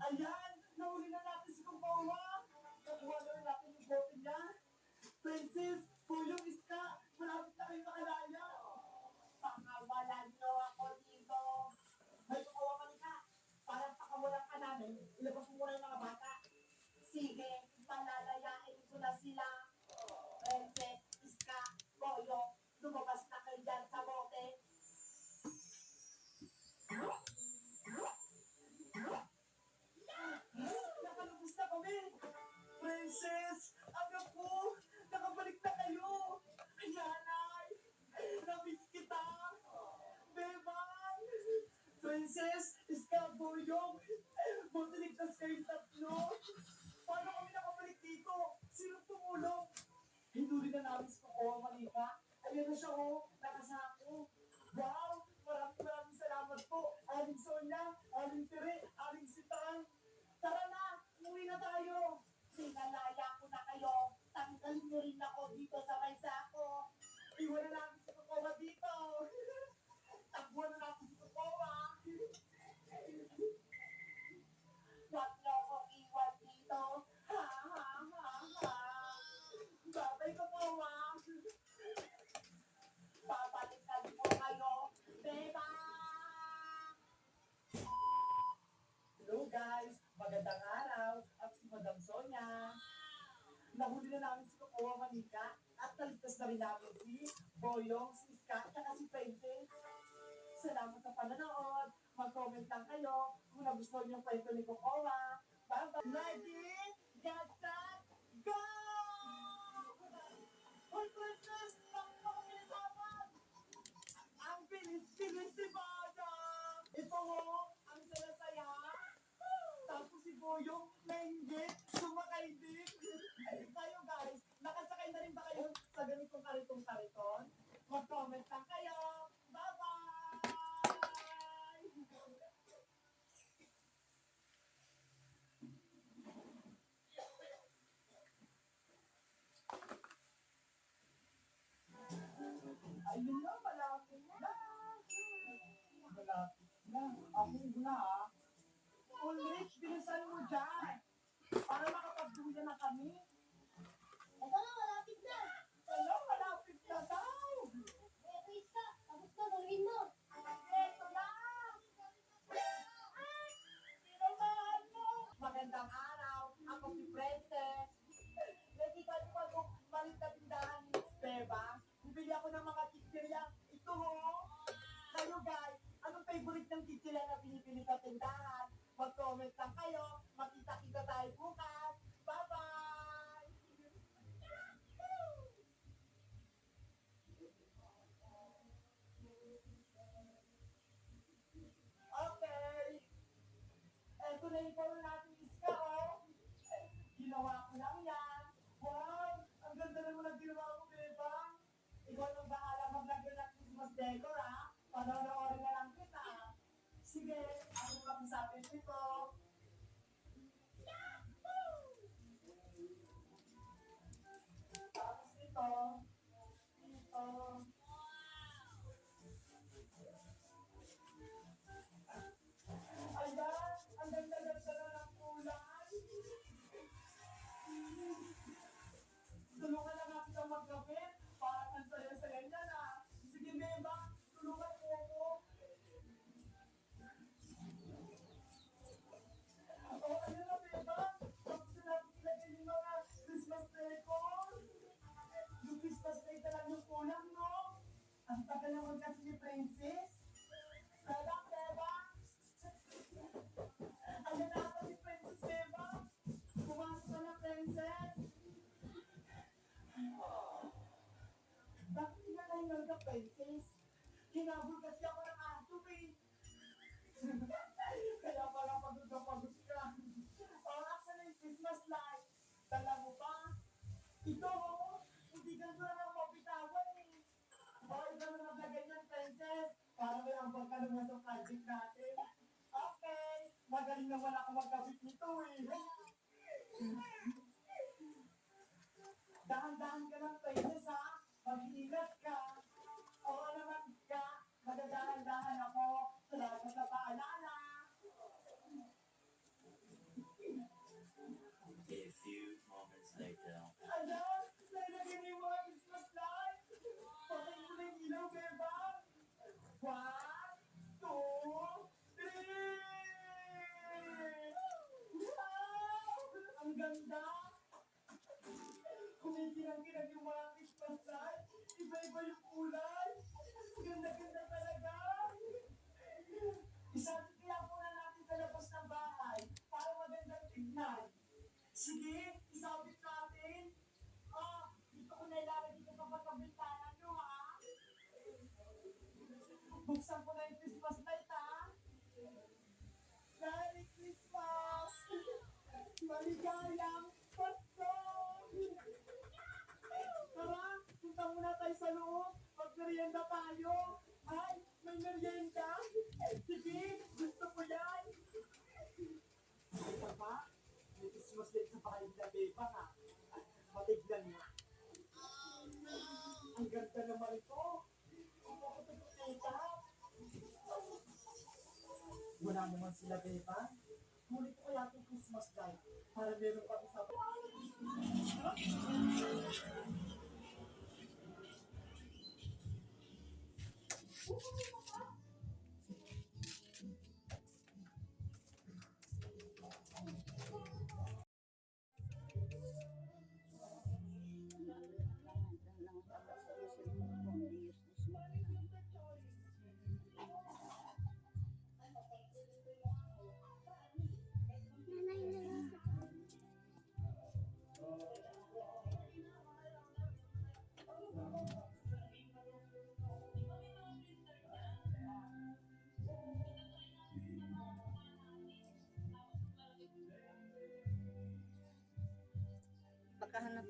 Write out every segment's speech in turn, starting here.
Ayan! Nahuli na natin Iskabuyong, buti ligtas kayong tatlo. Paano kami nakabalik dito? Sino tumulong? Hinuli na namin si Kokoa Malika. Ayan na siya oh, guys, magandang araw. Ako si Madam Sonia. Nahuli na namin si Kokoa Manika at naligtas na rin namin si Boyong, si Iska, at si Princess. Salamat sa panonood. Mag-comment lang kayo kung nagustuhan niyo yung kwento ni Kokoa. Bye-bye! Ready? Get Boyong, nainggit, sumakay din. Kayo guys, nakasakay na rin ba kayo sa ganitong karitong-kariton? Mag-comment lang kayo. Bye-bye! Ayun na, malapit na. Malapit na. Ako na ah. Ulrich, bilisan mo dyan. Para makapagduya na kami. Ito na. Mag-comment lang kayo. Makita-kita tayo bukas. Bye-bye! Okay. Eto na yung polo natin iska, oh. Ginawa ko lang yan. Wow! Ang ganda naman ang ginawa ko, Bebang. Ikaw nang bahala maglagay ng Christmas decor, ha? Panonoodin na lang kita. Sige, ako na mag-usapin nito. Hinabol kasi ako ng aso, eh. Kaya pala pagod na pagod ka. O, asa na Christmas light? Dala mo pa? Ito, oh. Hindi ganito na lang mapitawan, eh. O, ito na naglagay niyan, Princess. Para may ambag ka naman sa project natin. Okay. Magaling naman ako magkabit nito, eh. Dahan-dahan ka lang, princess, ha? Mag-ingat ka. Kumikinang-kinang yung mga Christmas light. Iba-iba yung kulay. Ganda-ganda talaga. Isabit kaya muna natin sa labas ng bahay para magandang tignan. Sige, isabit natin. Ah, dito ko na ilalagay dito sa pagkabintana nyo, ha? Buksan ko na yung Christmas light, ha? Merry Christmas! Maligayang Pasko! Tara, punta muna tayo sa loob. Magmerienda tayo. Ay, may merienda? Sige, gusto ko yan. Ay, pa, may Christmas light sa bahay na beba, ha? Matignan nga. Ang ganda naman ito. Ang makapagkita. Wala naman sila, Beba. Ngunit ko kaya itong Christmas light para meron kami sa... Pagkahanap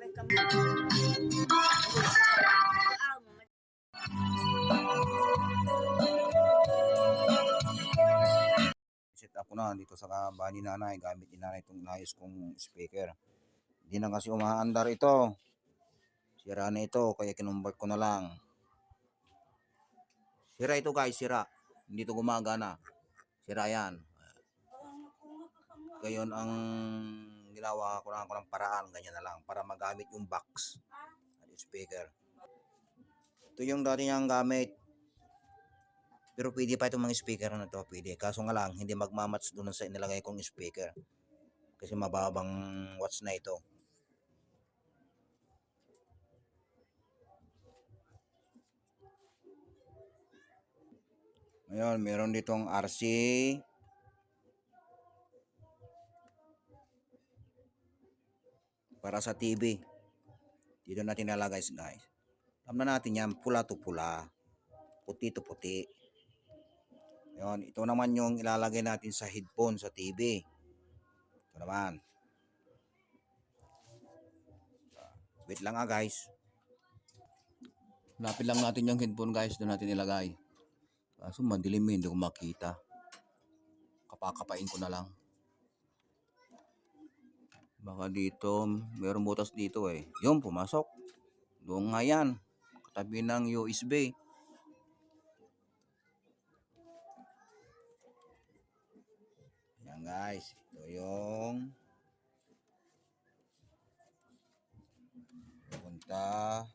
Set up na dito sa bahay ni nanay gamit ni nanay itong inayos kong speaker. Hindi na kasi umaandar ito. Sira na ito kaya kinumbert ko na lang. Sira ito guys sira. Hindi ito gumagana. Sira yan. Gayon ang ginawa ko lang ko ng paraan ganyan na lang para magamit yung box at yung speaker ito yung dati niyang gamit pero pwede pa itong mga speaker na to, pwede. Kaso nga lang, hindi magmamatch doon sa inilagay kong speaker. Kasi mababang watts na ito. Ngayon, meron ditong RC. Para sa TV. Dito natin nalagay guys. Alam na natin yan, pula to pula. Puti to puti. Yun, ito naman yung ilalagay natin sa headphone sa TV. Ito naman. Wait lang ah guys. Lapit lang natin yung headphone guys. Doon natin ilagay. Kaso madilim eh, hindi ko makita. Kapakapain ko na lang. Baka dito, mayroong butas dito eh. Yung pumasok. Doon nga yan. Katabi ng USB. Yan guys, ito yung pupunta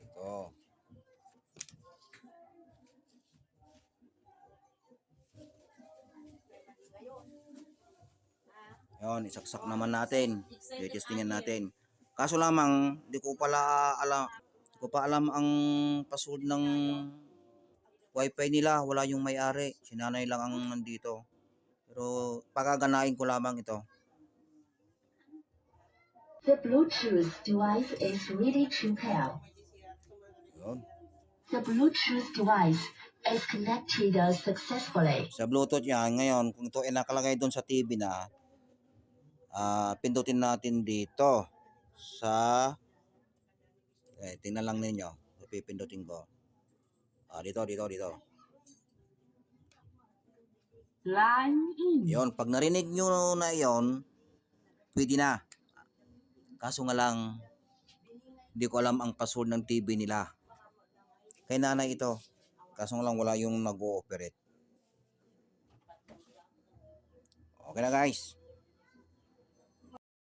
ito. Yon, isaksak naman natin. Titestingin natin. Kaso lamang, di ko pala alam, di ko pa alam ang password ng wifi nila, wala yung may-ari. Si nanay lang ang nandito. Pero pagaganain ko lamang ito. The Bluetooth device is ready to pair. Yun. The Bluetooth device is connected successfully. Sa Bluetooth yan, ngayon, kung ito ay nakalagay doon sa TV na, ah pindutin natin dito sa, eh, tingnan lang ninyo. Pipindutin ko. Ah, dito, dito, dito. Line in. Yon, pag narinig nyo na yon, pwede na. Kaso nga lang, hindi ko alam ang password ng TV nila. Kay nanay ito. Kaso nga lang wala yung nag-ooperate. Okay na guys.